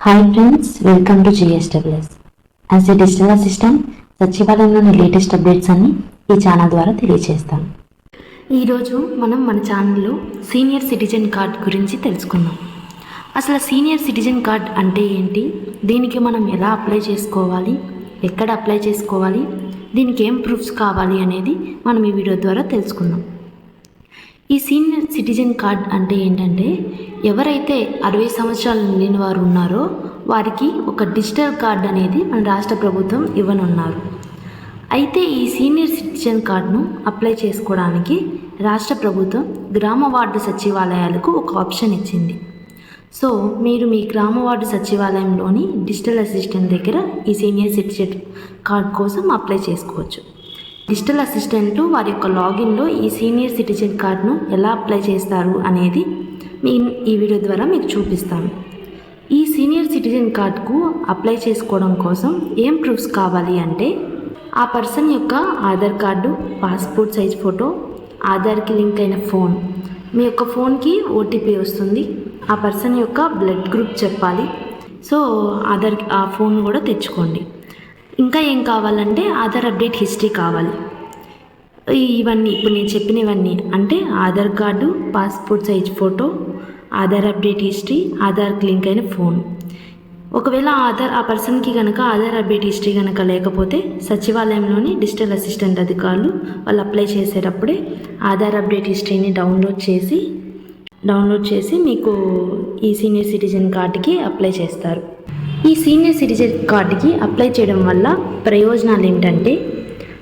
Hi friends welcome to GSWS as a digital assistant సచివాలయంలోని latest updates అన్ని ఈ channel ద్వారా తెలియజేస్తాను ఈరోజు మనం మన ఛానల్లో సీనియర్ సిటిజన్ కార్డ్ గురించి తెలుసుకుందాం. అసలు సీనియర్ సిటిజన్ కార్డ్ అంటే ఏంటి? దీనికి మనం ఎలా అప్లై చేసుకోవాలి? ఎక్కడ అప్లై చేసుకోవాలి? దీనికి ఏం ప్రూఫ్స్ కావాలి అనేది మనం ఈ వీడియో ద్వారా తెలుసుకుందాం. ఈ సీనియర్ సిటిజన్ కార్డ్ అంటే ఏంటంటే ఎవరైతే అరవై సంవత్సరాలు నిండిన వారు ఉన్నారో వారికి ఒక డిజిటల్ కార్డ్ అనేది మన రాష్ట్ర ప్రభుత్వం ఇవ్వనున్నారు. అయితే ఈ సీనియర్ సిటిజన్ కార్డును అప్లై చేసుకోవడానికి రాష్ట్ర ప్రభుత్వం గ్రామ వార్డు సచివాలయాలకు ఒక ఆప్షన్ ఇచ్చింది. సో మీరు మీ గ్రామ వార్డు సచివాలయంలోని డిజిటల్ అసిస్టెంట్ దగ్గర ఈ సీనియర్ సిటిజన్ కార్డ్ కోసం అప్లై చేసుకోవచ్చు. డిజిటల్ అసిస్టెంట్లు వారి యొక్క లాగిన్లో ఈ సీనియర్ సిటిజన్ కార్డును ఎలా అప్లై చేస్తారు అనేది నేను ఈ వీడియో ద్వారా మీకు చూపిస్తాను ఈ సీనియర్ సిటిజన్ కార్డుకు అప్లై చేసుకోవడం కోసం ఏం ప్రూఫ్స్ కావాలి అంటే ఆ పర్సన్ యొక్క Aadhaar card passport size photo ఆధార్కి link అయిన ఫోన్. మీ యొక్క ఫోన్కి ఓటీపీ వస్తుంది. ఆ పర్సన్ యొక్క బ్లడ్ గ్రూప్ చెప్పాలి. సో ఆధార్ ఆ ఫోన్ కూడా తెచ్చుకోండి. ఇంకా ఏం కావాలంటే ఆధార్ అప్డేట్ హిస్టరీ కావాలి. ఇవన్నీ ఇప్పుడు నేను చెప్పినవన్నీ అంటే Aadhaar card passport size photo Aadhaar update history ఆధార్కి link అయిన ఫోన్. ఒకవేళ ఆధార్ ఆ పర్సన్కి కనుక ఆధార్ అప్డేట్ హిస్టరీ కనుక లేకపోతే సచివాలయంలోని డిజిటల్ అసిస్టెంట్ అధికారులు వాళ్ళు అప్లై చేసేటప్పుడే ఆధార్ అప్డేట్ హిస్టరీని డౌన్లోడ్ చేసి డౌన్లోడ్ చేసి మీకు ఈ సీనియర్ సిటిజన్ కార్డుకి అప్లై చేస్తారు. ఈ సీనియర్ సిటిజన్ కార్డుకి అప్లై చేయడం వల్ల ప్రయోజనాలు ఏంటంటే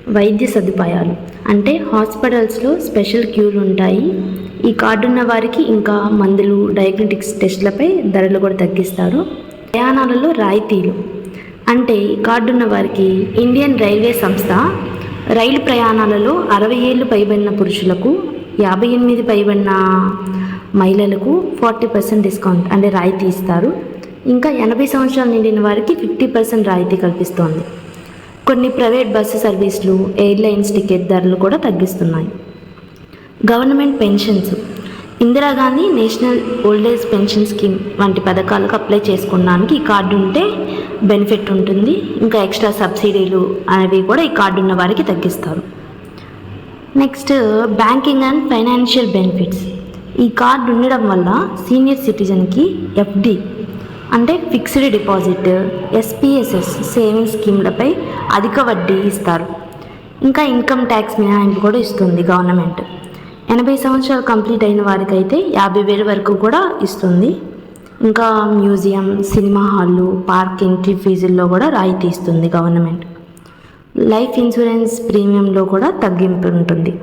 వైద్య సదుపాయాలు. అంటే హాస్పిటల్స్లో స్పెషల్ క్యూలు ఉంటాయి. ఈ కార్డు ఉన్న వారికి ఇంకా మందులు డయాగ్నోటిక్స్ టెస్టులపై ధరలు కూడా తగ్గిస్తారు. ప్రయాణాలలో రాయితీలు. అంటే ఈ కార్డు ఉన్న వారికి ఇండియన్ రైల్వే సంస్థ రైలు ప్రయాణాలలో అరవై ఏళ్ళు పైబడిన పురుషులకు యాభై ఎనిమిది పైబడిన మహిళలకు ఫార్టీ పర్సెంట్ డిస్కౌంట్ అంటే రాయితీ ఇస్తారు. ఇంకా ఎనభై సంవత్సరాలు నిండిన వారికి ఫిఫ్టీ పర్సెంట్ రాయితీ కల్పిస్తోంది. కొన్ని ప్రైవేట్ బస్సు సర్వీసులు ఎయిర్లైన్స్ టికెట్ ధరలు కూడా తగ్గిస్తున్నాయి. Government pensions. Indira Gandhi national old age pension scheme వంటి పథకాలకు అప్లై చేసుకున్నానికి ఈ కార్డు ఉంటే బెనిఫిట్ ఉంటుంది. ఇంకా ఎక్స్ట్రా సబ్సిడీలు అనేవి కూడా ఈ కార్డు ఉన్న వారికి తగ్గిస్తారు. Next banking and financial benefits. ఈ కార్డు ఉండడం వల్ల సీనియర్ సిటిజన్కి ఎఫ్డి అంటే ఫిక్స్డ్ డిపాజిట్ ఎస్పీఎస్ఎస్ సేవింగ్స్ స్కీమ్లపై అధిక వడ్డీ ఇస్తారు. ఇంకా ఇన్కమ్ ట్యాక్స్ మినహాయింపు కూడా ఇస్తుంది గవర్నమెంట్. ఎనభై సంవత్సరాలు కంప్లీట్ అయిన వారికైతే యాభై వేల వరకు కూడా ఇస్తుంది. ఇంకా మ్యూజియం సినిమా హాళ్ళు పార్క్ ఎంట్రీ ఫీజుల్లో కూడా రాయితీ ఇస్తుంది గవర్నమెంట్. లైఫ్ ఇన్సూరెన్స్ ప్రీమియంలో కూడా తగ్గింపు ఉంటుంది.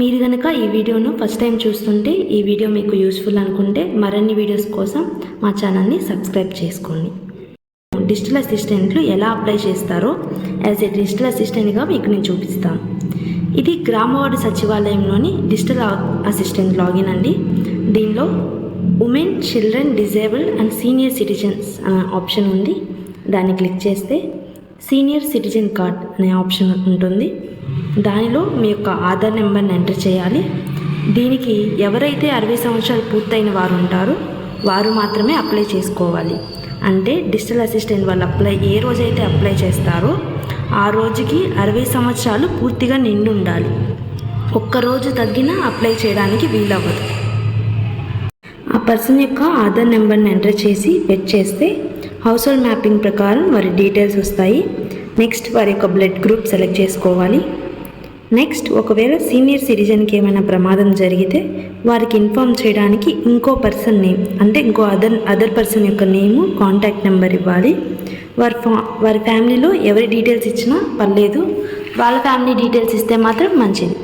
మీరు కనుక ఈ వీడియోను ఫస్ట్ టైం చూస్తుంటే ఈ వీడియో మీకు యూస్ఫుల్ అనుకుంటే మరిన్ని వీడియోస్ కోసం మా ఛానల్ని సబ్స్క్రైబ్ చేసుకోండి. డిజిటల్ అసిస్టెంట్లు ఎలా అప్లై చేస్తారో యాజ్ ఏ డిజిటల్ అసిస్టెంట్గా మీకు నేను చూపిస్తాను. ఇది గ్రామవార్డు సచివాలయంలోని డిజిటల్ అసిస్టెంట్ లాగిన్ అండి. దీనిలో women children disabled and senior citizens అనే ఆప్షన్ ఉంది. దాన్ని క్లిక్ చేస్తే సీనియర్ సిటిజన్ కార్డ్ అనే ఆప్షన్ ఉంటుంది. దానిలో మీ యొక్క ఆధార్ నెంబర్ని ఎంటర్ చేయాలి. దీనికి ఎవరైతే అరవై సంవత్సరాలు పూర్తయిన వారు ఉంటారో వారు మాత్రమే అప్లై చేసుకోవాలి. అంటే డిజిటల్ అసిస్టెంట్ వాళ్ళు అప్లై ఏ రోజైతే అప్లై చేస్తారో ఆ రోజుకి అరవై సంవత్సరాలు పూర్తిగా నిండు ఉండాలి ఒక్కరోజు తగ్గినా అప్లై చేయడానికి వీలవ్వదు. ఆ పర్సన్ యొక్క ఆధార్ నెంబర్ని ఎంటర్ చేసి ఫెచ్ చేస్తే హౌస్ హోల్డ్ మ్యాపింగ్ ప్రకారం వారి డీటెయిల్స్ వస్తాయి. నెక్స్ట్ వారి యొక్క బ్లడ్ గ్రూప్ సెలెక్ట్ చేసుకోవాలి. నెక్స్ట్ ఒకవేళ సీనియర్ సిటిజన్కి ఏమైనా ప్రమాదం జరిగితే వారికి ఇన్ఫామ్ చేయడానికి ఇంకో పర్సన్ నేమ్ అంటే ఇంకో అదర్ అదర్ పర్సన్ యొక్క నేము కాంటాక్ట్ నెంబర్ ఇవ్వాలి. వారి ఫా వారి ఫ్యామిలీలో ఎవరి డీటెయిల్స్ ఇచ్చినా పర్లేదు. వాళ్ళ ఫ్యామిలీ డీటెయిల్స్ ఇస్తే మాత్రం మంచిది.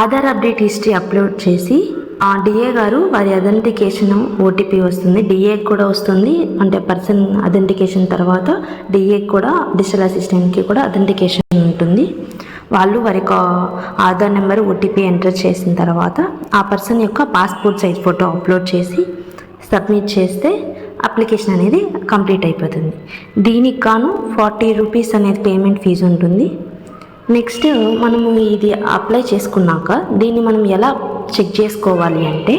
ఆధార్ అప్డేట్ హిస్టరీ అప్లోడ్ చేసి ఆ డిఏ గారు వారి అథెంటికేషన్ ఓటీపీ వస్తుంది. డిఏ కూడా వస్తుంది. అంటే పర్సన్ అథెంటికేషన్ తర్వాత డిఏ కూడా డిజిటల్ అసిస్టెంట్కి కూడా అథెంటికేషన్ ఉంటుంది. వాళ్ళు వారి యొక్క ఆధార్ నెంబర్ ఓటీపీ ఎంటర్ చేసిన తర్వాత ఆ పర్సన్ యొక్క పాస్పోర్ట్ సైజ్ ఫోటో అప్లోడ్ చేసి సబ్మిట్ చేస్తే అప్లికేషన్ అనేది కంప్లీట్ అయిపోతుంది. దీనికి గాను ఫార్టీ రూపీస్ అనేది పేమెంట్ ఫీజు ఉంటుంది. నెక్స్ట్ మనము ఇది అప్లై చేసుకున్నాక దీన్ని మనం ఎలా చెక్ చేసుకోవాలి అంటే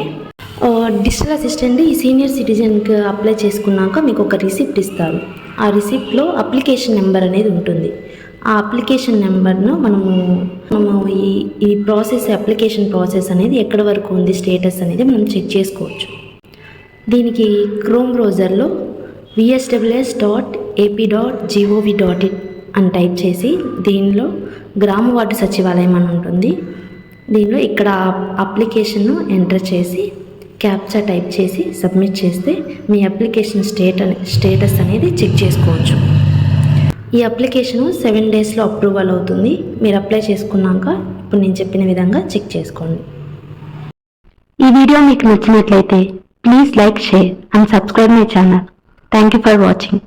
డిజిటల్ అసిస్టెంట్ ఈ సీనియర్ సిటిజన్కి అప్లై చేసుకున్నాక మీకు ఒక రిసిప్ట్ ఇస్తారు. ఆ రిసిప్ట్లో అప్లికేషన్ నెంబర్ అనేది ఉంటుంది. ఆ అప్లికేషన్ నెంబర్ను మనము మనము ఈ ఈ ప్రాసెస్ అప్లికేషన్ ప్రాసెస్ అనేది ఎక్కడి వరకు ఉంది స్టేటస్ అనేది మనం చెక్ చేసుకోవచ్చు. దీనికి క్రోమ్ బ్రౌజర్లో VSWS dot AP dot GOV dot IN అని టైప్ చేసి దీనిలో గ్రామ వార్డు సచివాలయం అని ఉంటుంది. దీనిలో ఇక్కడ అప్లికేషన్ను ఎంటర్ చేసి క్యాప్చా టైప్ చేసి సబ్మిట్ చేస్తే మీ అప్లికేషన్ స్టేట్ అనే స్టేటస్ అనేది చెక్ చేసుకోవచ్చు. ఈ అప్లికేషన్ సెవెన్ డేస్లో అప్రూవల్ అవుతుంది. మీరు అప్లై చేసుకున్నాక ఇప్పుడు నేను చెప్పిన విధంగా చెక్ చేసుకోండి. ఈ వీడియో మీకు నచ్చినట్లయితే please like share and subscribe my channel thank you for watching